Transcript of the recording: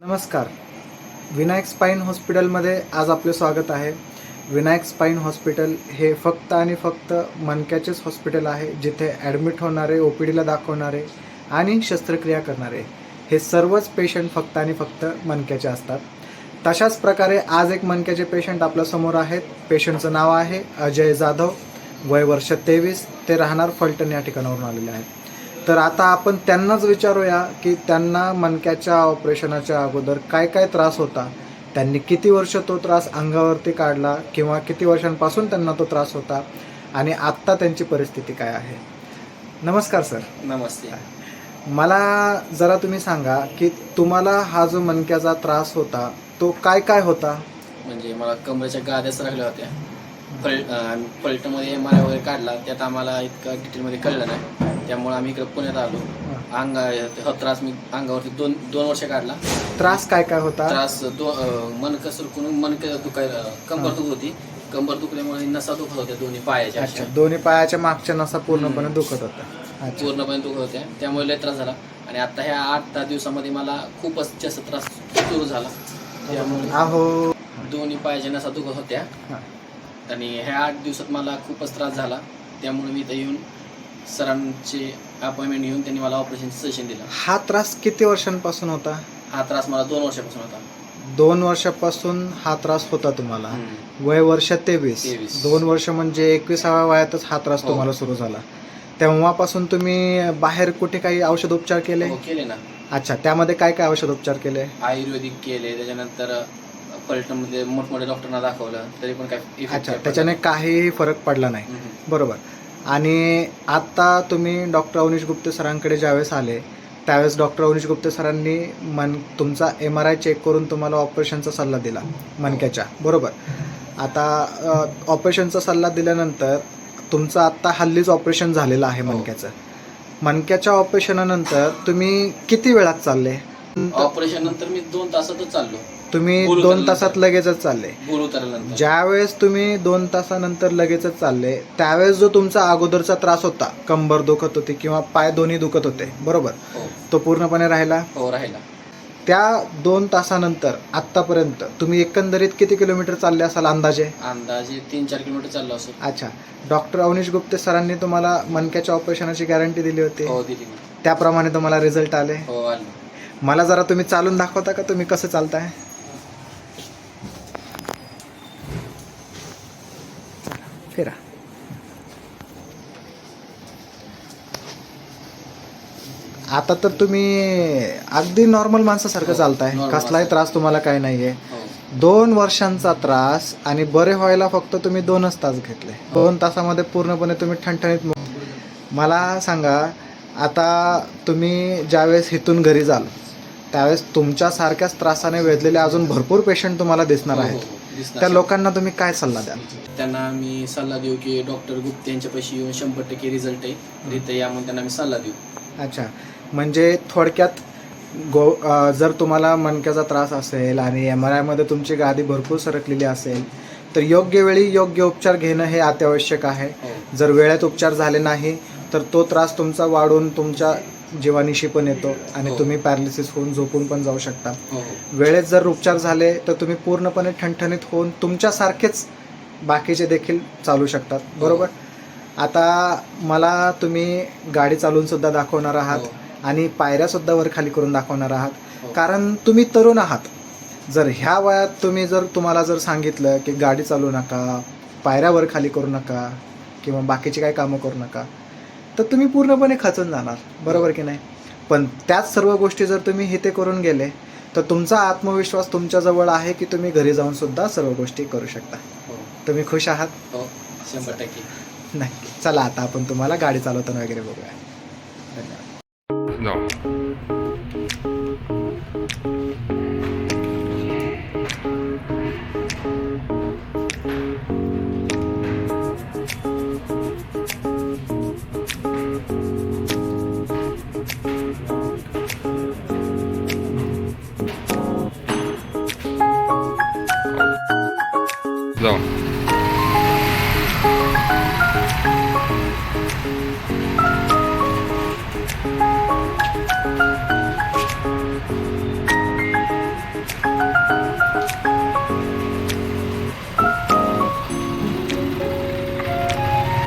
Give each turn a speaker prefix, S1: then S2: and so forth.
S1: नमस्कार. विनायक स्पाईन हॉस्पिटलमध्ये आज आपले स्वागत आहे. विनायक स्पाईन हॉस्पिटल हे फक्त आणि फक्त मनक्याचेच हॉस्पिटल आहे जिथे ॲडमिट होणारे ओ पी डीला दाखवणारे आणि शस्त्रक्रिया करणारे हे सर्वच पेशंट फक्त आणि फक्त मनक्याचे असतात. तशाच प्रकारे आज एक मनक्याचे पेशंट आपल्यासमोर आहेत. पेशंटचं नाव आहे अजय जाधव. वय वर्ष तेवीस. ते राहणार फलटण या ठिकाणावरून आलेले आहेत. तर आता आपण त्यांनाच विचारूया की त्यांना मणक्याच्या ऑपरेशनाच्या अगोदर काय काय त्रास होता? त्यांनी किती वर्ष तो त्रास अंगावरती काढला किंवा किती वर्षांपासून त्यांना तो त्रास होता? आणि आत्ता त्यांची परिस्थिती काय आहे? नमस्कार सर.
S2: नमस्ते.
S1: मला जरा तुम्ही सांगा की तुम्हाला हा जो मणक्याचा त्रास होता तो काय काय होता?
S2: म्हणजे मला कमरेच्या गाद्या सरकल्या होत्या. पल पलटमध्ये एम आय वगैरे काढला त्यात आम्हाला इतकं डिटेलमध्ये कळलं नाही. त्यामुळे आम्ही इकडे पुण्यात आलो. अंग हा त्रास मी अंगावरती दोन दोन वर्ष काढला.
S1: त्रास काय काय होता?
S2: त्रास दो मणकं सरकून मणकं दुखायला कंबर दुखत होती. कंबर दुखल्यामुळे नसा दुखत होत्या दोन्ही पायाच्या
S1: अच्छा
S2: अशा
S1: दोन्ही पायाच्या मागच्या नसा पूर्णपणे. दुखत होता अच्छा.
S2: पूर्णपणे दुखत होत्या. त्यामुळे लय त्रास झाला. आणि आता ह्या आठ दहा दिवसामध्ये मला खूपच जास्त त्रास सुरू झाला. त्यामुळे
S1: अहो.
S2: दोन्ही पायाच्या नसा दुखत होत्या.
S1: हा.
S2: आणि ह्या आठ दिवसात मला खूपच त्रास झाला. त्यामुळे मी इथं येऊन सरांचे अपॉइंटमेंट घेऊन त्यांनी मला ऑपरेशन सेशन दिलं.
S1: हा त्रास किती वर्षांपासून होता?
S2: हा त्रास मला दोन वर्षापासून होता.
S1: दोन वर्षापासून हा त्रास होता तुम्हाला? वय वर्ष तेवीस.
S2: तेवीस.
S1: दोन वर्ष म्हणजे एकविसाव्या वयातच हा त्रास
S2: हो.
S1: तुम्हाला सुरू झाला. तेव्हापासून तुम्ही बाहेर कुठे काही औषधोपचार केले?
S2: हो, केले ना.
S1: अच्छा त्यामध्ये काय काय औषधोपचार केले?
S2: आयुर्वेदिक केले त्याच्यानंतर पलटणमध्ये मोठमोठ्या डॉक्टरांना दाखवलं तरी पण काय effect
S1: अच्छा
S2: नाही.
S1: त्याच्याने. काहीही फरक पडला नाही.
S2: हम्म.
S1: बरोबर. आणि आता तुम्ही डॉक्टर अवनीश गुप्ते सरांकडे ज्यावेळेस आले त्यावेळेस डॉक्टर अवनीश गुप्ते सरांनी मन तुमचा एम आर आय चेक करून तुम्हाला ऑपरेशनचा सल्ला दिला मणक्याच्या बरोबर? आता ऑपरेशनचा सल्ला दिल्यानंतर तुमचं आत्ता हल्लीच ऑपरेशन झालेलं आहे
S2: हो.
S1: मणक्याचं मणक्याच्या ऑपरेशनानंतर तुम्ही किती वेळात चालले?
S2: ऑपरेशन नंतर मी दोन तासातच चाललो.
S1: तुम्ही
S2: बोलू
S1: दोन
S2: चाललं.
S1: तासात लगेचच चालले.
S2: उतरल्यानंतर.
S1: ज्यावेळेस तुम्ही दोन तासानंतर लगेचच चालले त्यावेळेस जो तुमचा अगोदरचा त्रास होता कंबर दुखत होती किंवा पाय दोन्ही दुखत होते बरोबर?
S2: हो.
S1: तो पूर्णपणे राहिला?
S2: हो राहिला.
S1: त्या दोन तासानंतर आत्तापर्यंत तुम्ही एकंदरीत किती किलोमीटर चालले असाल अंदाजे?
S2: अंदाजे तीन चार किलोमीटर चाललो असो
S1: अच्छा. डॉक्टर अवनीश गुप्ते सरांनी तुम्हाला मणक्याच्या ऑपरेशनाची गॅरंटी दिली होती?
S2: हो दिली.
S1: त्याप्रमाणे तुम्हाला रिझल्ट आले?
S2: हो आलो.
S1: मला जरा तुम्ही चालून दाखवता का? तुम्ही कसं चालताय? फिरा. आता तर तुम्ही अगदी नॉर्मल माणसासारखं
S2: हो,
S1: चालताय. कसलाही त्रास तुम्हाला काय नाहीये.
S2: हो.
S1: दोन वर्षांचा त्रास आणि बरे व्हायला फक्त तुम्ही दोनच तास घेतले. दोन तासामध्ये पूर्णपणे तुम्ही ठणठणीत मला सांगा आता तुम्ही ज्यावेळेस इथून घरी जाल त्यावेळेस तुमच्या सारख्याच त्रासाने वेधलेले अजून भरपूर पेशंट तुम्हाला दिसणार
S2: हो,
S1: आहेत.
S2: हो, दिसणार.
S1: त्या लोकांना तुम्ही काय सल्ला द्याल?
S2: त्यांना मी सल्ला देऊ की डॉक्टर गुप्ते यांच्यापाशी येऊन शंभर टक्के रिझल्ट आहे. इथं या म्हणून त्यांना मी सल्ला देऊ.
S1: अच्छा. म्हणजे थोडक्यात गो जर तुम्हाला मणक्याचा त्रास असेल आणि एम आर आयमध्ये तुमची गादी भरपूर सरकलेली असेल तर योग्य वेळी योग्य उपचार घेणं हे अत्यावश्यक आहे.
S2: हो.
S1: जर वेळेत उपचार झाले नाही तर तो त्रास तुमचा वाढून तुमच्या जीवानिशी पण येतो आणि
S2: हो.
S1: तुम्ही पॅरालिसिस होऊन झोपून पण जाऊ शकता.
S2: हो. हो
S1: वेळेत जर उपचार झाले तर तुम्ही पूर्णपणे ठणठणीत होऊन तुमच्यासारखेच बाकीचे देखील चालू शकतात. बरोबर? आता मला तुम्ही गाडी चालवून सुद्धा दाखवणार आहात
S2: हो.
S1: आणि पायऱ्या सुद्धा वर खाली करून दाखवणार आहात.
S2: हो.
S1: कारण तुम्ही तरुण आहात. जर ह्या वयात तुम्ही जर तुम्हाला जर सांगितलं की गाडी चालू नका पायऱ्या वर खाली करू नका किंवा बाकीची काही कामं करू नका तर तुम्ही पूर्णपणे खचून जाणार. बरोबर की नाही? पण त्याच सर्व गोष्टी जर तुम्ही इथे करून गेले तर तुमचा आत्मविश्वास तुमच्याजवळ आहे की तुम्ही घरी जाऊन सुद्धा सर्व गोष्टी करू शकता.
S2: हो.
S1: तुम्ही खुश आहात?
S2: हो शंभर टक्के.
S1: नक्की चला आता आपण तुम्हाला गाडी चालवताना वगैरे बघूया. धन्यवाद
S3: No.